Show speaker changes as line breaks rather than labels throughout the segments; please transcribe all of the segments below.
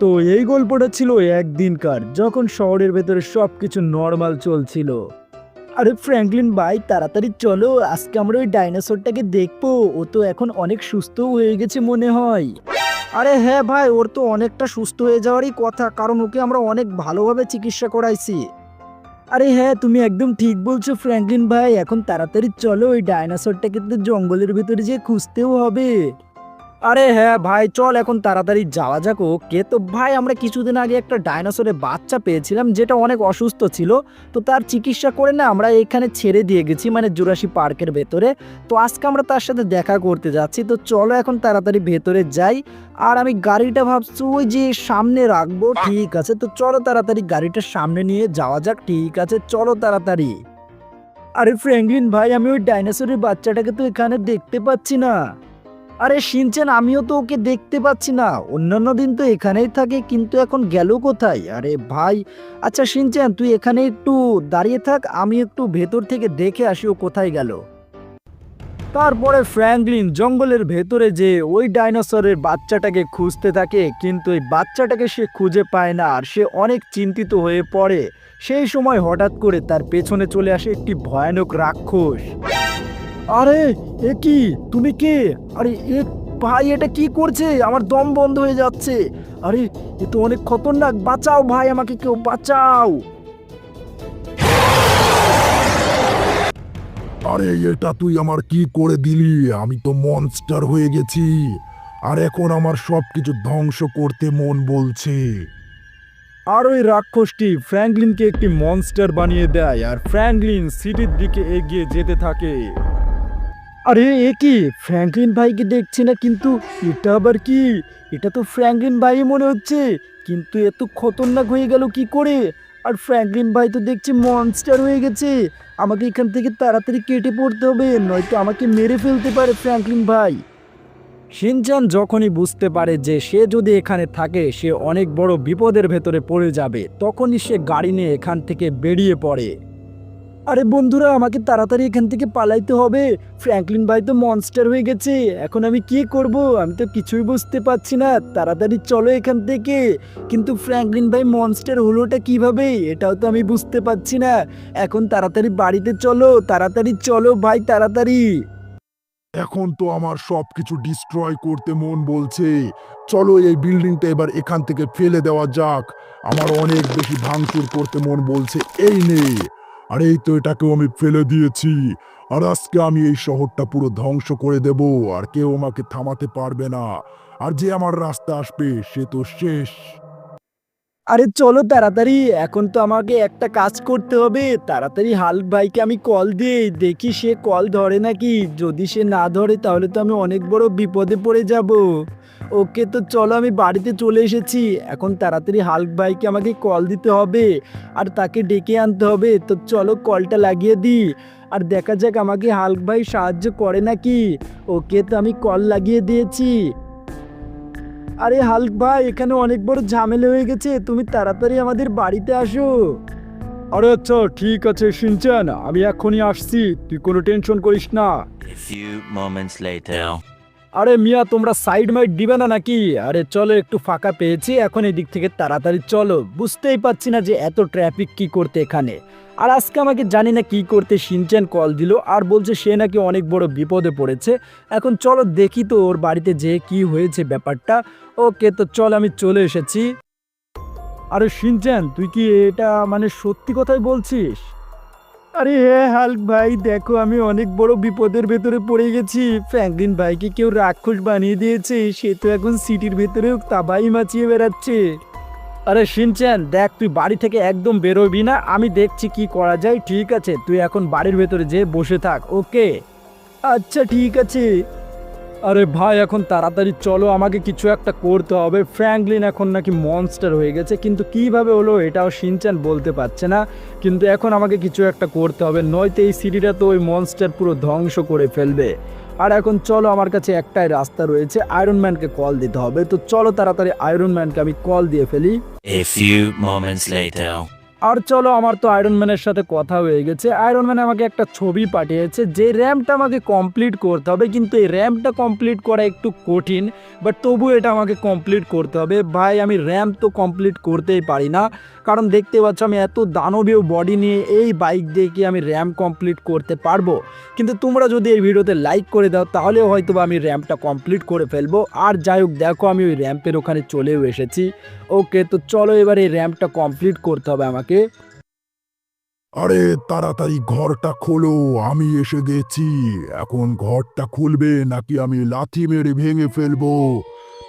তো এই গল্পটা ছিল একদিনকার, যখন শহরের ভেতরে সব কিছু নর্মাল চলছিল। আরে ফ্র্যাঙ্কলিন, ভাই, তাড়াতাড়ি চলো, আজকে আমরা ওই ডাইনোসরটাকে দেখব, ও তো এখন অনেক সুস্থ হয়ে গেছে মনে হয়। আরে হ্যাঁ ভাই, ওর তো অনেকটা সুস্থ হয়ে যাওয়ারই কথা, কারণ ওকে আমরা অনেক ভালোভাবে চিকিৎসা করাইছি। আরে হ্যাঁ তুমি একদম ঠিক বলছো ফ্র্যাঙ্কলিন ভাই, এখন তাড়াতাড়ি চলো, ওই ডাইনোসরটাকে তো জঙ্গলের ভিতরে যে খুঁজতেও হবে। আরে হ্যাঁ ভাই, চল এখন তাড়াতাড়ি যাওয়া যাক ওকে। তো ভাই, আমরা কিছুদিন আগে একটা ডাইনোসরের বাচ্চা পেয়েছিলাম, যেটা অনেক অসুস্থ ছিল। তো তার চিকিৎসা করে না আমরা এখানে ছেড়ে দিয়ে গেছি মানে জুরাসি পার্কের ভেতরে। তো আজকে আমরা তার সাথে দেখা করতে যাচ্ছি। তো চলো এখন তাড়াতাড়ি ভেতরে যাই। আর আমি গাড়িটা ভাবছি, ওই যে সামনে রাখব, ঠিক আছে। তো চলো তাড়াতাড়ি গাড়িটা সামনে নিয়ে যাওয়া যাক, ঠিক আছে। চলো তাড়াতাড়ি। আরে ফ্র্যাঙ্কলিন ভাই, আমি ওই ডাইনোসরের বাচ্চাটাকে তো এখানে দেখতে পাচ্ছি না। আরে শিনচেন আমিও তো ওকে দেখতে পাচ্ছি না। অন্যান্য দিন তো এখানেই থাকে, কিন্তু এখন গেল কোথায়? আরে ভাই আচ্ছা শিনচেন তুই এখানে একটু দাঁড়িয়ে থাক, আমি একটু ভেতর থেকে দেখে আসি ও কোথায় গেল। তারপরে ফ্র্যাঙ্কলিন জঙ্গলের ভেতরে যে ওই ডাইনোসরের বাচ্চাটাকে খুঁজতে থাকে, কিন্তু এই বাচ্চাটাকে সে খুঁজে পায় না, আর সে অনেক চিন্তিত হয়ে পড়ে। সেই সময় হঠাৎ করে তার পেছনে চলে আসে একটি ভয়ানক রাক্ষস। আরে এ কি? তুমি কে? আরে এ ভাই এটা কি করছে? আমার দম বন্ধ হয়ে যাচ্ছে। আরে এ তো অনেক খতরনাক। বাঁচাও ভাই আমাকে কেউ বাঁচাও।
আরে এটা তুই আমার কি করে দিলি? আমি তো মনস্টার হয়ে গেছি। আর এখন আমার সবকিছু ধ্বংস করতে মন বলছে।
আর ওই রাক্ষসটি ফ্র্যাঙ্কলিনকে একটি মনস্টার বানিয়ে দেয় আর ফ্র্যাঙ্কলিন সিটির দিকে এগিয়ে যেতে থাকে। আরে, এ কি? ফ্র্যাঙ্কলিন ভাইকে দেখছি না, কিন্তু এটা আবার কি? এটা তো ফ্র্যাঙ্কলিন ভাই মনে হচ্ছে। কিন্তু এত খতরনাক হয়ে গেল কি করে? আর ফ্র্যাঙ্কলিন ভাই তো দেখছি মনস্টার হয়ে গেছে। আমাকে এখান থেকে তাড়াতাড়ি কেটে পড়তে হবে, নয়তো আমাকে মেরে ফেলতে পারে ফ্র্যাঙ্কলিন ভাই। শিনচান যখনই বুঝতে পারে যে সে যদি এখানে থাকে, সে অনেক বড় বিপদের ভেতরে পড়ে যাবে। তখনই সে গাড়ি নিয়ে এখান থেকে বেরিয়ে পড়ে। আরে বন্ধুরা, আমাকে তাড়াতাড়ি এখান থেকে পালাইতে হবে। ফ্র্যাঙ্কলিন ভাই তো মনস্টার হয়ে গেছে। এখন আমি কি করব? আমি তো কিছুই বুঝতে পারছি না। তাড়াতাড়ি চলো এখান থেকে। কিন্তু ফ্র্যাঙ্কলিন ভাই মনস্টার হলোটা কীভাবে? এটাও তো আমি বুঝতে পারছি না। এখন তাড়াতাড়ি বাড়িতে চলো। তাড়াতাড়ি চলো ভাই, তাড়াতাড়ি।
এখন তো আমার সবকিছু ডিস্ট্রয় করতে মন বলছে। চলো এই বিল্ডিংটা এবার এখান থেকে ফেলে দেওয়া যাক। আমার অনেক বেশি ভাঙচুর করতে মন বলছে। এই নে। আর এই তো এটাকেও আমি ফেলে দিয়েছি। আর আজকে আমি এই শহরটা পুরো ধ্বংস করে দেব, আর কেউ আমাকে থামাতে পারবে না। আর যে আমার রাস্তা আসবে, সে তো শেষ।
আরে চলো তাড়াতাড়ি, এখন তো আমাকে একটা কাজ করতে হবে। তাড়াতাড়ি হাল্ক ভাইকে আমি কল দিই, দেখি সে কল ধরে নাকি। যদি সে না ধরে, তাহলে তো আমি অনেক বড় বিপদে পড়ে যাব। ওকে তো চলো আমি বাড়িতে চলে এসেছি। এখন তাড়াতাড়ি হাল্ক ভাইকে আমাকে কল দিতে হবে। আর তাকে ডেকে আনতে হবে। তো চলো কলটা লাগিয়ে দিই। আর দেখা যাক আমাকে হাল্ক ভাই সাহায্য করে নাকি। ওকে তো আমি কল লাগিয়ে দিয়েছি। আরে হাল্ক ভাই এখানে অনেক বড় ঝামেলা হয়ে গেছে। তুমি তাড়াতাড়ি আমাদের বাড়িতে আসো। আরে আচ্ছা ঠিক আছে সিনচান আমি এখনই আসছি। তুই কোনো টেনশন করিস না।
A few moments later.
আরে মিয়া, তোমরা সাইড মাইড দিবে না নাকি? আরে চলো, একটু ফাঁকা পেয়েছি, এখন এদিক থেকে তাড়াতাড়ি চলো। বুঝতেই পারছি না যে এত ট্রাফিক কি করতে এখানে। আর আজকে আমাকে জানি না কি করতে সিনচান কল দিল, আর বলছে সে নাকি অনেক বড় বিপদে পড়েছে। এখন চলো, দেখি তো ওর বাড়িতে যে কি হয়েছে ব্যাপারটা। ওকে, তো চল, আমি চলে এসেছি। আরে সিনচান, তুই কি এটা মানে সত্যি কথাই বলছিস? আরে হ্যাঁ হাল্ক ভাই, দেখো আমি অনেক বড় বিপদের ভেতরে পড়ে গেছি। ফ্র্যাঙ্কলিন ভাইকে কেউ রাক্ষস বানিয়ে দিয়েছে, সে তো এখন সিটির ভেতরেও তাবাই মাচিয়ে বেড়াচ্ছে। আরে শিনচ্যান দেখ, তুই বাড়ি থেকে একদম বেরোবি না, আমি দেখছি কি করা যায়, ঠিক আছে, তুই এখন বাড়ির ভেতরে যেয়ে বসে থাক, ওকে? আচ্ছা ঠিক আছে। আরে ভাই, এখন তাড়াতাড়ি চলো, আমাকে কিছু একটা করতে হবে। ফ্র্যাঙ্কলিন এখন নাকি মনস্টার হয়ে গেছে, কিন্তু কীভাবে হলো এটাও সিনচান বলতে পারছে না। কিন্তু এখন আমাকে কিছু একটা করতে হবে, নয়তো এই সিটিটা তো ওই মনস্টার পুরো ধ্বংস করে ফেলবে। আর এখন চলো, আমার কাছে একটাই রাস্তা রয়েছে আয়রন ম্যানকে কল দিতে হবে। তো চলো তাড়াতাড়ি আয়রন ম্যানকে আমি কল দিয়ে ফেলি।
A few moments later.
আর চলো, আমার তো আয়রন ম্যানের সাথে কথা হয়ে গেছে। আয়রন ম্যান আমাকে একটা ছবি পাঠিয়েছে, যে র্যাম্পটা আমাকে কমপ্লিট করতে হবে, কিন্তু এই র্যাম্পটা কমপ্লিট করা একটু কঠিন বাট তবু এটা আমাকে কমপ্লিট করতে হবে। ভাই, আমি র্যাম্প তো কমপ্লিট করতেই পারি না, কারণ দেখতে পাচ্ছ, আমি এত দানবীয় বডি নিয়ে এই বাইক দিয়ে কি আমি র্যাম্প কমপ্লিট করতে পারব? কিন্তু তোমরা যদি এই ভিডিওতে লাইক করে দাও তাহলে হয়তো আমি র্যাম্পটা কমপ্লিট করে ফেলব। আর যাই হোক, দেখো, আমি ওই র্যাম্পের ওখানে চলেও এসেছি। ওকে তো চলো, এবার এই র্যাম্পটা কমপ্লিট করতে হবে আমাকে।
আরে তাড়াতাড়ি ঘরটা খোলো আমি এসে গেছি। এখন ঘরটা খুলবে নাকি আমি লাথি মেরে ভেঙে ফেলব?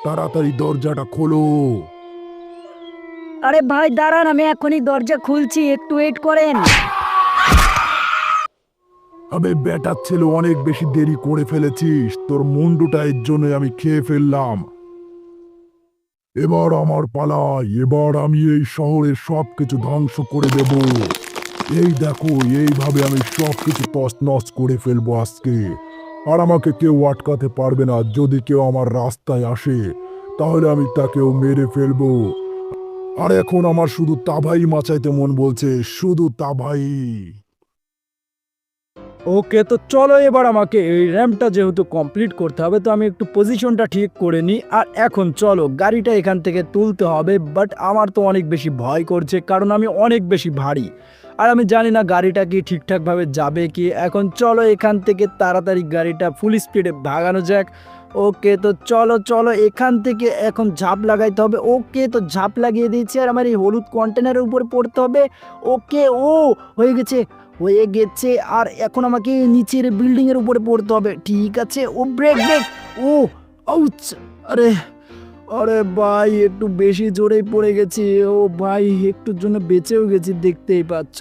তাড়াতাড়ি দরজাটা খোলো।
আরে ভাই দাঁড়ান আমি এখনই দরজা খুলছি একটু ওয়েট করেন।
আবে বেটার ছেলে অনেক বেশি দেরি করে ফেলেছিস। তোর মুন্ডুটা এর জন্য আমি খেয়ে ফেললাম। এবার আমার পালা, এবার আমি এই শহরের সব কিছু ধ্বংস করে দেব। এই দেখো, এইভাবে আমি সব কিছু তছনছ করে ফেলব আজকে। আর আমাকে কেউ আটকাতে পারবে না, যদি কেউ আমার রাস্তায় আসে, তাহলে আমি তাকেও মেরে ফেলব। আর এখন আমার শুধু তাভাই মাচাইতে মন বলছে, শুধু তাভাই
ওকে, তো চলো এবার আমাকে এই র্যাম্পটা যেহেতু কমপ্লিট করতে হবে, তো আমি একটু পজিশনটা ঠিক করে নিই। আর এখন চলো, গাড়িটা এখান থেকে তুলতে হবে বাট আমার তো অনেক বেশি ভয় করছে, কারণ আমি অনেক বেশি ভারী। আর আমি জানি না গাড়িটা কি ঠিকঠাকভাবে যাবে কি। এখন চলো এখান থেকে তাড়াতাড়ি গাড়িটা ফুল স্পিডে ভাগানো যাক। ওকে, তো চলো চলো, এখান থেকে এখন ঝাঁপ লাগাইতে হবে। ওকে, তো ঝাঁপ লাগিয়ে দিয়েছি, আর আমার এই হলুদ কন্টেনারের উপরে পড়তে হবে। ওকে, ও, হয়ে গেছে। হয়ে গেছে আর এখন আমাকে নিচের বিল্ডিং এর উপরে পড়তে হবে। ঠিক আছে? ও ব্রেক ব্রেক ও আউচ আরে আরে ভাই, একটু বেশি জোরেই পড়ে গেছি। ও ভাই, একটুর জন্য বেঁচেও গেছি, দেখতেই পাচ্ছ।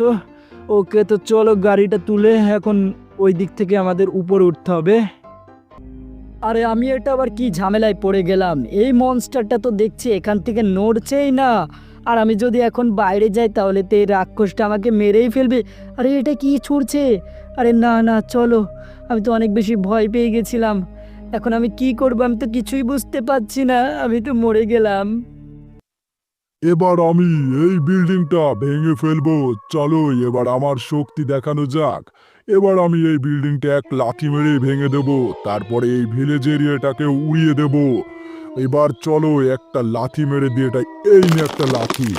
ওকে, তো চলো গাড়িটা তুলে এখন ওই দিক থেকে আমাদের উপরে উঠতে হবে।
আরে, আমি এটা আবার কি ঝামেলায় পড়ে গেলাম? এই মনস্টারটা তো দেখছি, এখান থেকে নড়ছেই না। আর আমি যদি এখন বাইরে যাই তাহলে তো এই রাক্ষসটা আমাকে মেরেই ফেলবে। আরে এটা কি ছুটছে আরে না না, চলো। আমি তো অনেক বেশি ভয় পেয়ে গেছিলাম। এখন আমি কি করব আমি তো কিছুই বুঝতে পারছি না। আমি তো মরে গেলাম।
এবার আমি এই বিল্ডিংটা ভেঙে ফেলব। চলো, এবার আমার শক্তি দেখানো যাক। এবার আমি এই বিল্ডিংটা এক লাথি মেরে ভেঙে দেব। তারপরে এই ভিলেজ এরিয়াটাকে উড়িয়ে দেব। এবার চলো একটা লাথি মেরে দিয়ে এটা এই নে একটা লাথি।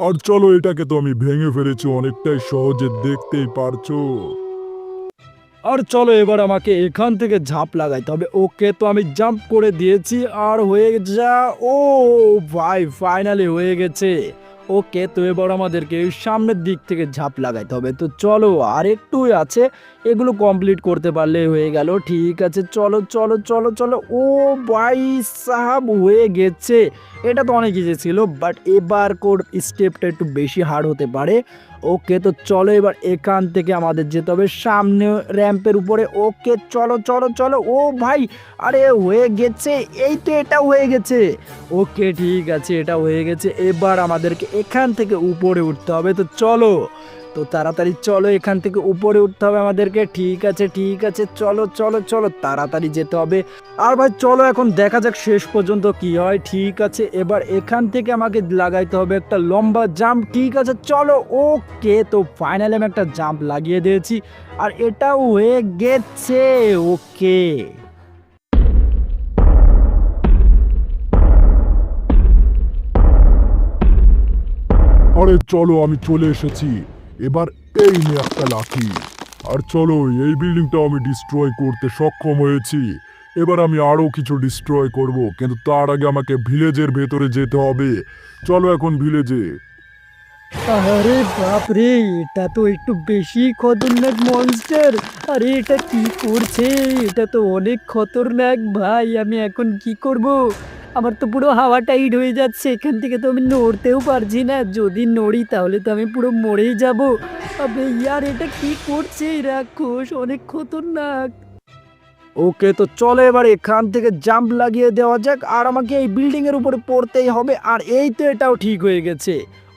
আর চলো এটাকে তো আমি ভেঙে ফেলেছি, অনেকটাই সহজে দেখতেই পারছ।
আর চলো এবার আমাকে এখান থেকে ঝাঁপ লাগাইতে হবে ওকে তো আমি জাম্প করে দিয়েছি, আর হয়ে যা, ও ভাই ফাইনালি হয়ে গেছে। ওকে তো এবার আমাদেরকে সামনের দিক থেকে ঝাঁপ লাগাইতে হবে তো চলো আর একটুই আছে এগুলো কমপ্লিট করতে পারলে হয়ে গেল। ঠিক আছে, চলো চলো চলো চলো। ও ভাই সাহাব হয়ে গেছে। এটা তো অনেক ইজি ছিল বাট এবার কোর স্টেপটা একটু বেশি হার্ড হতে পারে। ওকে তো চলো এবার এখান থেকে আমাদের যেতে হবে। সামনে র্যাম্পের উপরে। ওকে চলো চলো চলো। ও ভাই, আরে হয়ে গেছে। এই তো এটা হয়ে গেছে। ওকে ঠিক আছে, এটা হয়ে গেছে। এবার আমাদেরকে এখান থেকে উপরে উঠতে হবে। তো চলো তো তাড়াতাড়ি চলো, এখান থেকে উপরে উঠতে হবে আমাদেরকে। ঠিক আছে ঠিক আছে, চলো চলো চলো, তাড়াতাড়ি যেতে হবে। আর ভাই, চলো এখন দেখা যাক শেষ পর্যন্ত কি হয়। ঠিক আছে, এবার এখান থেকে আমাকে লাগাইতে হবে একটা লম্বা জাম্প। ঠিক আছে, চলো, ওকে, তো ফাইনালি আমি একটা জাম্প লাগিয়ে দিয়েছি। আর এটাও হয়ে গেছে, ওকে।
আরে চলো, আমি চলে এসেছি। এবার এই নিয়ে একটা লাঠি। আর চলো, এই বিল্ডিংটা আমি ডিস্ট্রয় করতে সক্ষম হয়েছি। এবার আমি আরও কিছু ডিস্ট্রয় করব, কিন্তু তার আগে আমাকে ভিলেজের ভেতরে যেতে হবে। চলো এখন ভিলেজে
আরে বাপরে এটা তো একটু বেশি খতরনাক মনস্টার আরে এটা কি করছে? এটা তো অনেক খতরনাক। ভাই, আমি এখন কি করব? আমার তো পুরো হাওয়া টাইট হয়ে যাচ্ছে, এখান থেকে তো আমি নড়তেও পারছি না। যদি নড়ি তাহলে তো আমি পুরো মরেই যাব। আবে ইয়ার, এটা কি করছে এই রাক্ষস? অনেক খতরনাক।
ওকে, তো চলো এবার এখান থেকে জাম্প লাগিয়ে দেওয়া যাক, আর আমাকে এই বিল্ডিং এর উপরে পড়তেই হবে, আর এই তো এটাও ঠিক হয়ে গেছে।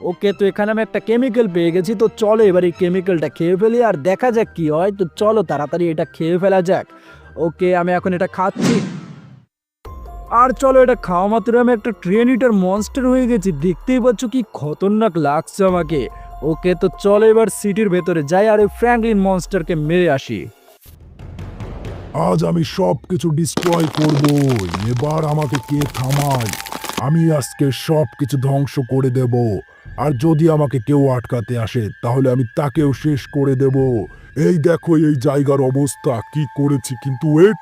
ওকে, তো এখানে আমি একটা কেমিক্যাল পেয়ে গেছি, তো চলো এবার এই কেমিক্যালটা খেয়ে ফেলি, আর দেখা যাক কি হয়। তো চলো তাড়াতাড়ি এটা খেয়ে ফেলা যাক। ওকে, আমি এখন এটা খাচ্ছি। আর চলো এটা খাওয়া মাত্র আমি একটা ট্রেন ইটার মনস্টার হয়ে গেছি। দেখতেই পাচ্ছ কি খতরনাক লাগছে আমাকে। ওকে তো চলো এবার সিটির ভেতরে যাই আর ওই ফ্র্যাঙ্কলিন মনস্টারকে মেরে আসি।
আজ আমি সব কিছু ডিস্ট্রয় করব। এবার আমাকে কে থামায়? আমি আজকে সব কিছু ধ্বংস করে দেব। আর যদি আমাকে কেউ আটকাতে আসে, তাহলে আমি তাকেও শেষ করে দেব। এই দেখো এই জায়গার অবস্থা। কি করেছি কিন্তু ওয়েট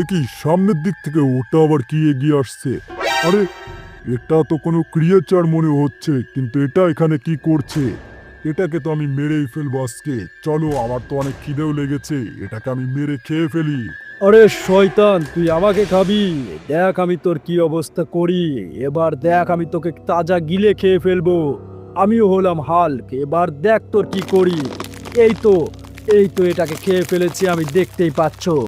এ কি সামনের দিক থেকে ওটা আবার কি এগিয়ে আসছে? আরে, এটা তো কোনো ক্রিয়েচার মনে হচ্ছে, কিন্তু এটা এখানে কি করছে? এটাকে তো আমি মেরেই ফেলব আজকে। চলো, আমার তো অনেক খিদেও লেগেছে, এটাকে আমি মেরে খেয়ে ফেলি।
আরে, শয়তান, তুই আমাকে খাবি? দেখ আমি তোর কি অবস্থা করি। এবার দেখ আমি তোকে তাজা গিলে খেয়ে ফেলব। আমিও হলাম হাল্ক, এবার দেখ তোর কি করি। এই তো এই তো এটাকে খেয়ে ফেলেছি, আমি দেখতেই পাচ্ছ।